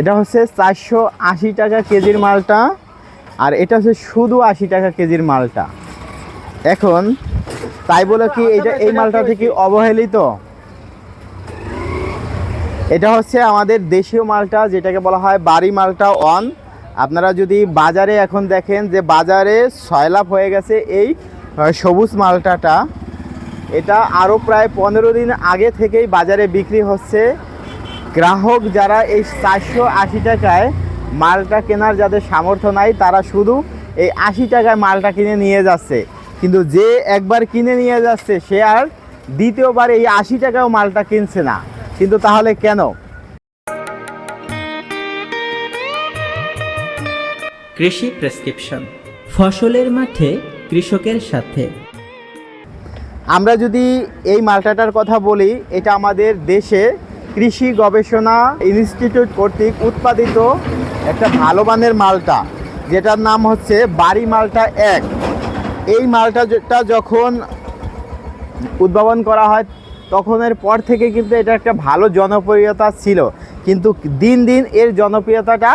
এটা হচ্ছে চারশো আশি টাকা কেজির মালটা, আর এটা হচ্ছে শুধু আশি টাকা কেজির মালটা। এখন, তাই বলে কি এটা এই মালটা থেকে অবহেলিত? এটা হচ্ছে আমাদের দেশীয় মালটা, যেটাকে বলা হয় বাড়ি মালটা অন আপনারা যদি বাজারে এখন দেখেন যে বাজারে সয়লাভ হয়ে গেছে এই সবুজ মালটাটা। এটা আরও প্রায় পনেরো দিন আগে থেকেই বাজারে বিক্রি হচ্ছে। গ্রাহক যারা এই চারশো আশি টাকায় মালটা কেনার যাদের সামর্থ্য নাই তারা শুধু এই আশি টাকায় মালটা কিনে নিয়ে যাচ্ছে। কিন্তু যে একবার কিনে নিয়ে যাচ্ছে সে আর দ্বিতীয়বার এই আশি টাকাও মালটা কিনছে না। কিন্তু তাহলে কেন? কৃষি প্রেসক্রিপশন। ফসলের মাঠে কৃষকের সাথে। আমরা যদি এই মালটাটার কথা বলি এটা আমাদের দেশে কৃষি গবেষণা ইনস্টিটিউট কর্তৃক উৎপাদিত একটা ভালো মানের মালটা, যেটার নাম হচ্ছে বাড়ি মালটা এক। এই মালটাটা যখন উদ্ভাবন করা হয়, তখনের পর থেকে কিন্তু এটা একটা ভালো জনপ্রিয়তা ছিল। কিন্তু দিন দিন এর জনপ্রিয়তাটা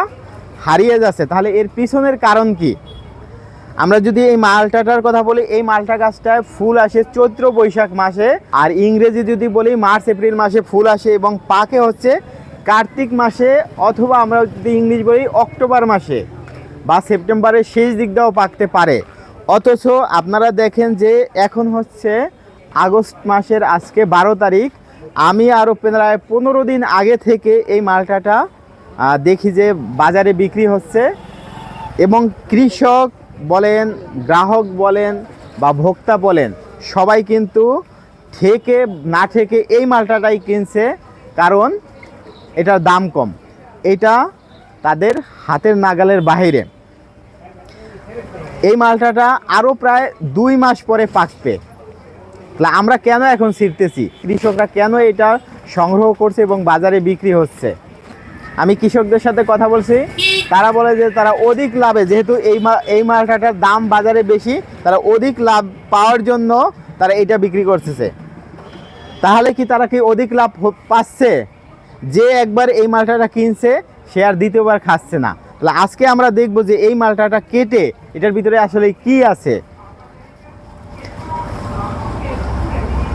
হারিয়ে যাচ্ছে। তাহলে এর পিছনের কারণ কি? আমরা যদি এই মালটাটার কথা বলি, এই মালটা গাছটায় ফুল আসে চৈত্র বৈশাখ মাসে, আর ইংরেজি যদি বলি, মার্চ, এপ্রিল মাসে ফুল আসে এবং পাকে হচ্ছে কার্তিক মাসে অথবা আমরা যদি ইংলিশ বলি, অক্টোবর মাসে বা সেপ্টেম্বরের শেষ দিকটাও পাকতে পারে। অথচ আপনারা দেখেন যে এখন হচ্ছে আগস্ট মাসের আজকে বারো তারিখ। আমি আরও প্রায় পনেরো দিন আগে থেকে এই মালটাটা দেখি যে বাজারে বিক্রি হচ্ছে এবং কৃষক বলেন, গ্রাহক বলেন বা ভোক্তা বলেন, সবাই কিন্তু ঠেকে না ঠেকে এই মালটাটাই কিনছে কারণ এটার দাম কম। এটা তাদের হাতের নাগালের বাইরে এই মালটাটা আরও প্রায় দুই মাস পরে পাকবে তাহলে আমরা কেন এখন শিখতেছি কৃষকরা কেন এটা সংগ্রহ করছে এবং বাজারে বিক্রি হচ্ছে? আমি কৃষকদের সাথে কথা বলছি। তারা বলে যে তারা অধিক লাভে, যেহেতু এই এই মালটাটার দাম বাজারে বেশি, তারা অধিক লাভ পাওয়ার জন্য তারা এটা বিক্রি করতেছে। তাহলে কি তারা কি অধিক লাভ পাচ্ছে? যে একবার এই মালটাটা কিনছে, সে আর দ্বিতীয়বার খাচ্ছে না। তাহলে আজকে আমরা দেখব যে এই মালটাটা কেটে এটার ভিতরে আসলে কি আছে।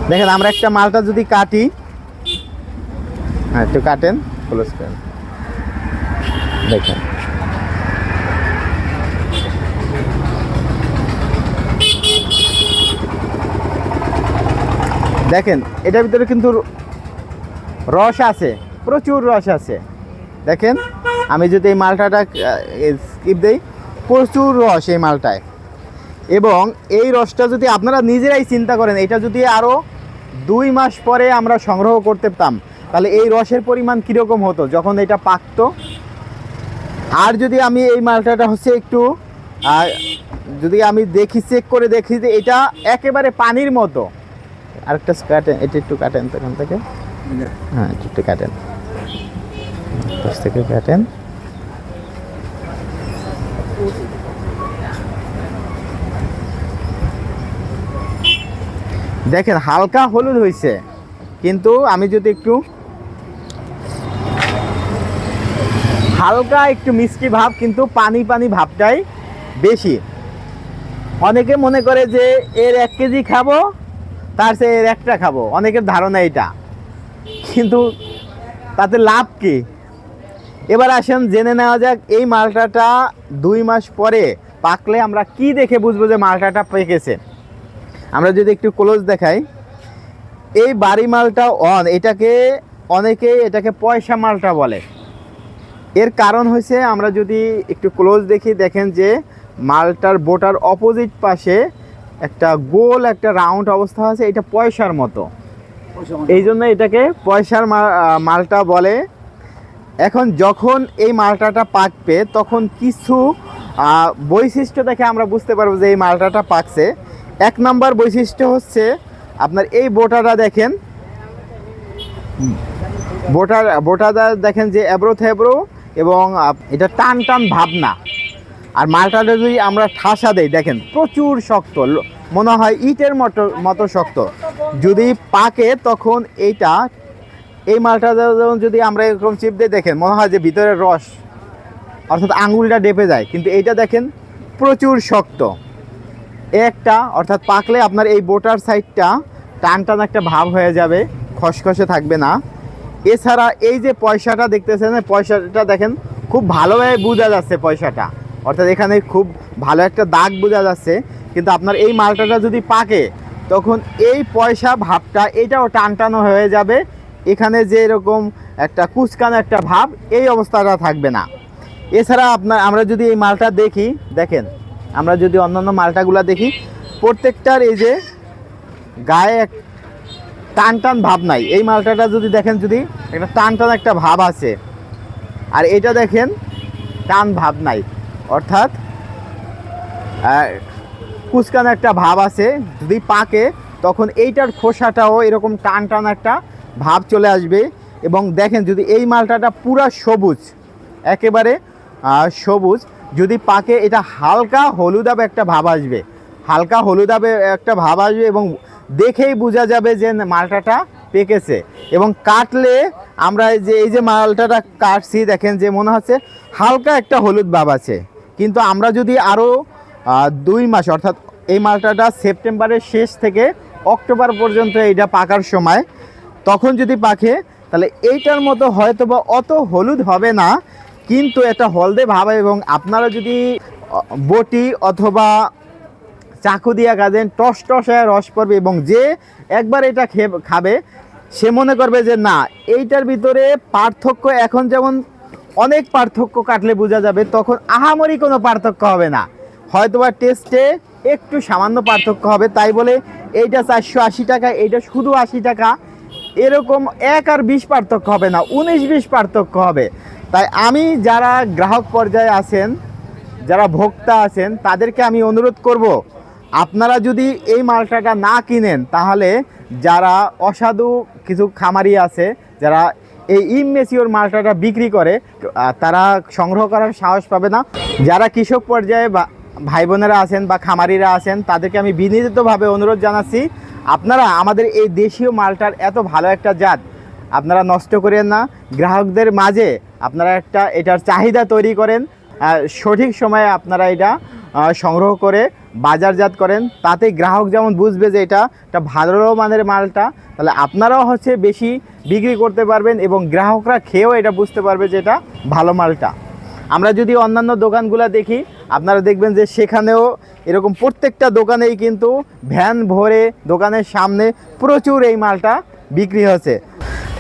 দেখেন, আমরা একটা মালটা যদি কাটি হ্যাঁ একটু কাটেন ক্লোজ করেন। দেখেন। দেখেন, এটার ভিতরে কিন্তু রস আছে, প্রচুর রস আছে। দেখেন, আমি যদি এই মালটাটা স্কিপ দেই, প্রচুর রস এই মালটায়। এবং এই রসটা যদি আপনারা নিজেরাই চিন্তা করেন, এটা যদি আরও দুই মাস পরে আমরা সংগ্রহ করতে পারতাম, তাহলে এই রসের পরিমাণ কীরকম হতো? যখন এটা পাকতো আর যদি আমি এই মালটাটা হচ্ছে একটু, আর যদি আমি দেখি চেক করে দেখি যে এটা একেবারে পানির মতো। আরেকটা কাটেন এটা একটু কাটেন তো এখান থেকে। হ্যাঁ একটু কাটেন। থেকে কাটেন। দেখেন, হালকা হলুদ হয়েছে কিন্তু আমি যদি একটু হালকা একটু মিষ্টি ভাব, কিন্তু পানি পানি ভাবটাই বেশি। অনেকে মনে করে যে এর এক কেজি খাব, তার চেয়ে এর একটা খাব। অনেকের ধারণা এটা কিন্তু তাতে লাভ কি? এবার আসেন, জেনে নেওয়া যাক এই মালটাটা দুই মাস পরে পাকলে আমরা কি দেখে বুঝব যে মালটাটা পেকেছে। আমরা যদি একটু ক্লোজ দেখাই, এই বাড়ি মালটা অন এটাকে অনেকে এটাকে পয়সা মালটা বলে। এর কারণ হয়েছে আমরা যদি একটু ক্লোজ দেখি দেখেন যে মালটার বোটার অপোজিট পাশে একটা গোল একটা রাউন্ড অবস্থা আছে এটা পয়সার মতো। এই জন্য এটাকে পয়সার মালটা বলে। এখন যখন এই মালটাটা পাকবে তখন কিছু বৈশিষ্ট্য দেখে আমরা বুঝতে পারব যে এই মালটাটা পাকছে। এক নাম্বার বৈশিষ্ট্য হচ্ছে আপনার এই বোটাটা দেখেন। বোটার বোটাটা দেখেন যে এবড়ো থেবড়ো এবং এটা টান টান ভাবনা। আর মালটাটা যদি আমরা ঠাসা দেই, দেখেন প্রচুর শক্ত মনে হয় ইটের মতো মতো শক্ত। যদি পাকে, তখন এইটা, এই মালটা যদি আমরা এরকম চিপ দিয়ে দেখেন, মনে হয় যে ভিতরের রস, অর্থাৎ আঙুলটা ডেপে যায়। কিন্তু এইটা দেখেন প্রচুর শক্ত। একটা, অর্থাৎ পাকলে আপনার এই বোটার সাইডটা টান টান একটা ভাব হয়ে যাবে, খসখসে থাকবে না। এছাড়া এই যে পয়সাটা দেখতেছেন পয়সাটা দেখেন, খুব ভালোভাবে বোঝা যাচ্ছে পয়সাটা। অর্থাৎ এখানে খুব ভালো একটা দাগ বোঝা যাচ্ছে। কিন্তু আপনার এই মালটাটা যদি পাকে, তখন এই পয়সা ভাবটা, এটাও টান টানো হয়ে যাবে। এখানে যে এরকম একটা কুচকানো একটা ভাব, এই অবস্থাটা থাকবে না। এছাড়া আপনার, আমরা যদি এই মালটা দেখি, দেখেন, আমরা যদি অন্যান্য মালটাগুলো দেখি, প্রত্যেকটার এই যে গায়ে এক টান টান ভাব নাই। এই মালটাটা যদি দেখেন যদি, একটা টান টান একটা ভাব আছে। আর এটা দেখেন, টান ভাব নাই। অর্থাৎ কুচকানো একটা ভাব আছে। যদি পাকে, তখন এইটার খোসাটাও এরকম টান টান একটা ভাব চলে আসবে। এবং দেখেন, যদি এই মালটাটা পুরা সবুজ, একেবারে সবুজ, যদি পাকে, এটা হালকা হলুদাবে একটা ভাব আসবে। হালকা হলুদাবে একটা ভাব আসবে এবং দেখেই বোঝা যাবে যে মালটাটা পেকেছে। এবং কাটলে আমরা যে, এই যে মালটাটা কাটছি, দেখেন যে মনে হচ্ছে হালকা একটা হলুদ ভাব আছে। কিন্তু আমরা যদি আরও দুই মাস, অর্থাৎ এই মালটাটা সেপ্টেম্বরের শেষ থেকে অক্টোবর পর্যন্ত এইটা পাকার সময় তখন যদি পাকে, তাহলে এইটার মতো হয়তো বা অত হলুদ হবে না, কিন্তু এটা হলদে ভাবে এবং আপনারা যদি বটি অথবা চাকু দিয়া গাছেন টস টস রস পড়বে এবং যে একবার এটা খাবে সে মনে করবে যে না, এইটার ভিতরে পার্থক্য এখন যেমন অনেক পার্থক্য কাটলে বোঝা যাবে, তখন আহামরি কোনো পার্থক্য হবে না। হয়তোবা টেস্টে একটু সামান্য পার্থক্য হবে, তাই বলে এইটা চারশো আশি টাকা, এইটা শুধু আশি টাকা, এরকম এক আর বিশ পার্থক্য হবে না, উনিশ বিশ পার্থক্য হবে। তাই আমি যারা গ্রাহক পর্যায়ে আছেন, যারা ভোক্তা আছেন, তাদেরকে আমি অনুরোধ করব আপনারা যদি এই মালটাটা না কিনেন, তাহলে যারা অসাধু কিছু খামারি আছে, যারা এই ইমমেসিওর মালটাটা বিক্রি করে তারা সংগ্রহ করার সাহস পাবে না। যারা কৃষক পর্যায়ে বা ভাই বোনেরা আছেন বা খামারিরা আছেন, তাদেরকে আমি বিনীতভাবে অনুরোধ জানাচ্ছি, আপনারা আমাদের এই দেশীয় মালটার এত ভালো একটা জাত, আপনারা নষ্ট করেন না। গ্রাহকদের মাঝে আপনারা একটা এটার চাহিদা তৈরি করেন সঠিক সময়ে আপনারা এটা সংগ্রহ করে বাজারজাত করেন। তাতে গ্রাহক যেমন বুঝবে যে এটা একটা ভালো মানের মালটা, তাহলে আপনারাও হচ্ছে বেশি বিক্রি করতে পারবেন এবং গ্রাহকরা খেয়েও এটা বুঝতে পারবে যে এটা ভালো মালটা। আমরা যদি অন্যান্য দোকানগুলো দেখি, আপনারা দেখবেন যে সেখানেও এরকম প্রত্যেকটা দোকানেই কিন্তু ভ্যান ভরে দোকানের সামনে প্রচুর এই মালটা বিক্রি হচ্ছে।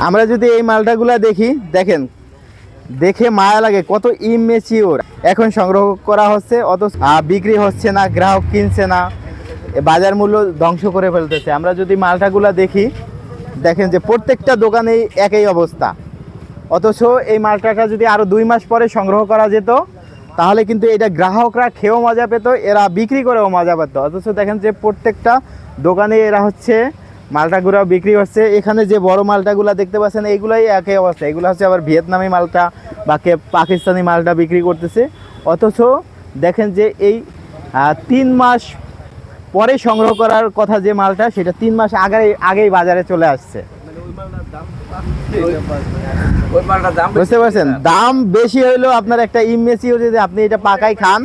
আমরা যদি এই মালটাগুলো দেখি, দেখেন দেখে মায়া লাগে, কত ইমেচিওর এখন সংগ্রহ করা হচ্ছে অত বিক্রি হচ্ছে না, গ্রাহক কিনছে না বাজার মূল্য ধ্বংস করে ফেলতেছে। আমরা যদি মালটাগুলো দেখি, দেখেন যে প্রত্যেকটা দোকানেই একই অবস্থা। অথচ এই মালটাটা যদি আরও দুই মাস পরে সংগ্রহ করা যেত, তাহলে কিন্তু এটা গ্রাহকরা খেয়েও মজা পেত, এরা বিক্রি করেও মজা পেত। অথচ দেখেন যে প্রত্যেকটা দোকানে এরা হচ্ছে মালটাগুলো বিক্রি হচ্ছে। এখানে যে বড় মালটাগুলো দেখতে পাচ্ছেন, এইগুলাই একই অবস্থা। এগুলো হচ্ছে আবার ভিয়েতনামি মালটা বা পাকিস্তানি মালটা বিক্রি করতেছে। অথচ দেখেন যে এই তিন মাস পরে সংগ্রহ করার কথা যে মালটা, সেটা তিন মাস আগে, আগেই বাজারে চলে আসছে। বুঝতে পারছেন? দাম বেশি হইলেও আপনার একটা ইমেসিও যদি আপনি এটা পাকাই খান,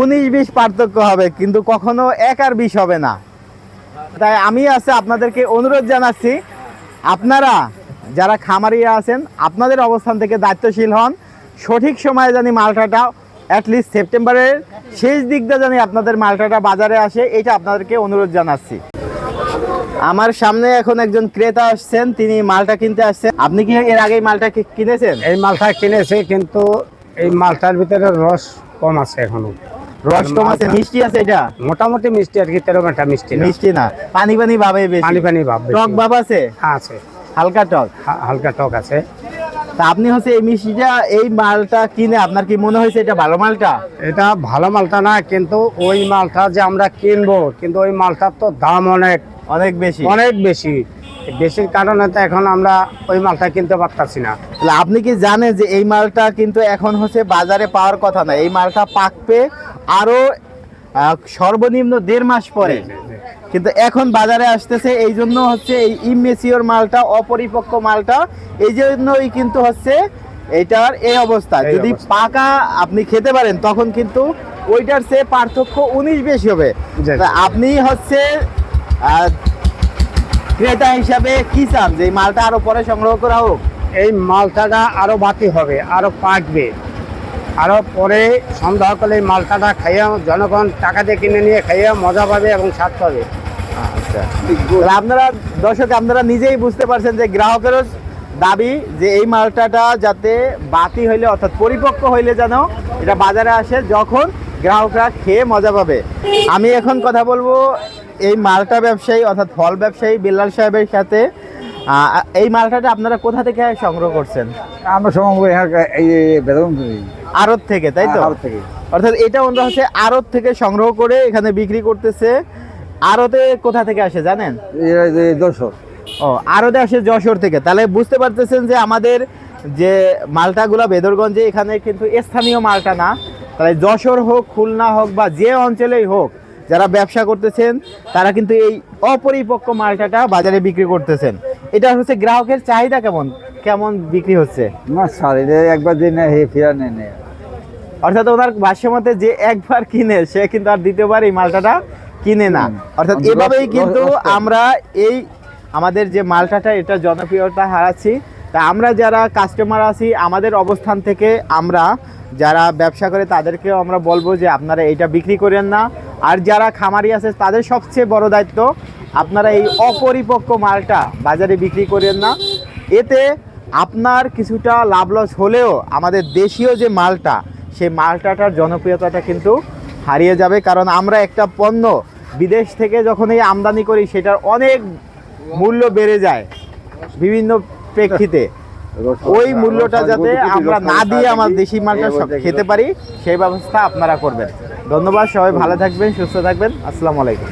উনিশ বিশ পার্থক্য হবে, কিন্তু কখনো এক আর বিশ হবে না। তাই আমি আছে আপনাদেরকে অনুরোধ জানাচ্ছি, আপনারা যারা খামারিরা আছেন, আপনাদের অবস্থান থেকে দায়িত্বশীল হন। সঠিক সময়ে জানি মালটাটা অ্যাটলিস্ট সেপ্টেম্বরের শেষ দিকটা জানি আপনাদের মালটাটা বাজারে আসে, এটা আপনাদেরকে অনুরোধ জানাচ্ছি। আমার সামনে এখন একজন ক্রেতা আসছেন, তিনি মালটা কিনতে আসছেন। আপনি কি এর আগে মালটা কিনেছেন? এই মালটা কিনেছে, কিন্তু এই মালটার ভিতরে রস কম আছে এখনও। রস কম আছে মিষ্টি আছে এটা? মোটামুটি মিষ্টি আর কি তেরো ঘণ্টা মিষ্টি মিষ্টি না। পানি পানি ভাবে বেশি। পানি পানি ভাব টক ভাব আছে? হ্যাঁ, আছে। হালকা টক? হালকা টক আছে। তা আপনি হচ্ছে এই মিষ্টিটা এই মালটা কিনে আপনার কি মনে হয়েছে এটা ভালো মালটা? এটা ভালো মালটা না কিন্তু ওই মালটা যে আমরা কিনবো কিন্তু ওই মালটার তো দাম অনেক। অনেক বেশি। অনেক বেশি। বেশির কারণে তো এখন আমরা ওই মালটা কিনতে পারতাছি না। তাহলে আপনি কি জানেন যে এই মালটা কিন্তু এখন হচ্ছে বাজারে পাওয়ার কথা না? এই মালটা পাকবে আরও সর্বনিম্ন দেড় মাস পরে। কিন্তু এখন বাজারে আসতেছে এই জন্য হচ্ছে এই ইমেচিওর মালটা অপরিপক্ক মালটা এই জন্যই কিন্তু হচ্ছে এটার এই অবস্থা। যদি পাকা আপনি খেতে পারেন তখন কিন্তু ওইটার চেয়ে পার্থক্য উনিশ বেশি হবে। আপনি হচ্ছে আহ, ক্রেতা হিসাবে কি চান? যে মালটা আরও পরে সংগ্রহ করা হোক? এই মালটাটা আরও বাতি হবে আরও পাকবে। আরও পরে সন্ধ্যা করলে এই মালটাটা খাইয়া জনগণ টাকা দিয়ে কিনে নিয়ে খাইয়া মজা পাবে এবং স্বাদ পাবে। আচ্ছা। আপনারা দর্শক আপনারা নিজেই বুঝতে পারছেন যে গ্রাহকেরও দাবি যে এই মালটাটা যাতে বাতি হইলে অর্থাৎ পরিপক্ক হইলে যেন এটা বাজারে আসে যখন গ্রাহকরা খেয়ে মজা পাবে। আমি এখন কথা বলব এই মালটা ব্যবসায়ী অর্থাৎ ফল ব্যবসায়ী বিল্লাল সাহেবের সাথে। এই মালটাটা আপনারা কোথা থেকে সংগ্রহ করছেন? আমরা এই বেতন আড়ত থেকে তাই তো? আড়ত থেকে। অর্থাৎ এটা ওনারা হচ্ছে আড়ত থেকে সংগ্রহ করে এখানে বিক্রি করতেছে। আড়তে কোথা থেকে আসে জানেন? দর্শক ও আরতে আসে যশোর থেকে। তাহলে বুঝতে পারতেছেন যে আমাদের যে মালটাগুলা বেদরগঞ্জে এখানে কিন্তু স্থানীয় মালটা না। তাহলে যশোর হোক খুলনা হোক বা যে অঞ্চলেই হোক যারা ব্যবসা করতেছেন তারা কিন্তু এই অপরিপক্ক মালটাটা বাজারে বিক্রি করতেছেন। এটা হচ্ছে গ্রাহকের চাহিদা কেমন? কেমন বিক্রি হচ্ছে? না এটা একবার দিন হে ফিরা নেই অর্থাৎ ওনার ভাষ্য মতে যে একবার কিনে সে কিন্তু আর দ্বিতীয়বার এই মালটাটা কিনে না। অর্থাৎ এভাবেই কিন্তু আমরা এই আমাদের যে মালটাটা এটা জনপ্রিয়তা হারাচ্ছি। তা আমরা যারা কাস্টমার আছি আমাদের অবস্থান থেকে আমরা যারা ব্যবসা করে তাদেরকেও আমরা বলব যে আপনারা এইটা বিক্রি করেন না। আর যারা খামারি আছে, তাদের সবচেয়ে বড় দায়িত্ব আপনারা এই অপরিপক্ক মালটা বাজারে বিক্রি করেন না। এতে আপনার কিছুটা লাভ লস হলেও আমাদের দেশীয় যে মালটা, সেই মালটাটার জনপ্রিয়তাটা কিন্তু হারিয়ে যাবে। কারণ আমরা একটা পণ্য বিদেশ থেকে যখন এই আমদানি করি, সেটার অনেক মূল্য বেড়ে যায় বিভিন্ন প্রেক্ষিতে। ওই মূল্যটা যাতে আমরা না দিয়ে আমার দেশি মালটা সব খেতে পারি সেই ব্যবস্থা আপনারা করবেন। ধন্যবাদ সবাই ভালো থাকবেন সুস্থ থাকবেন। আসসালামু আলাইকুম।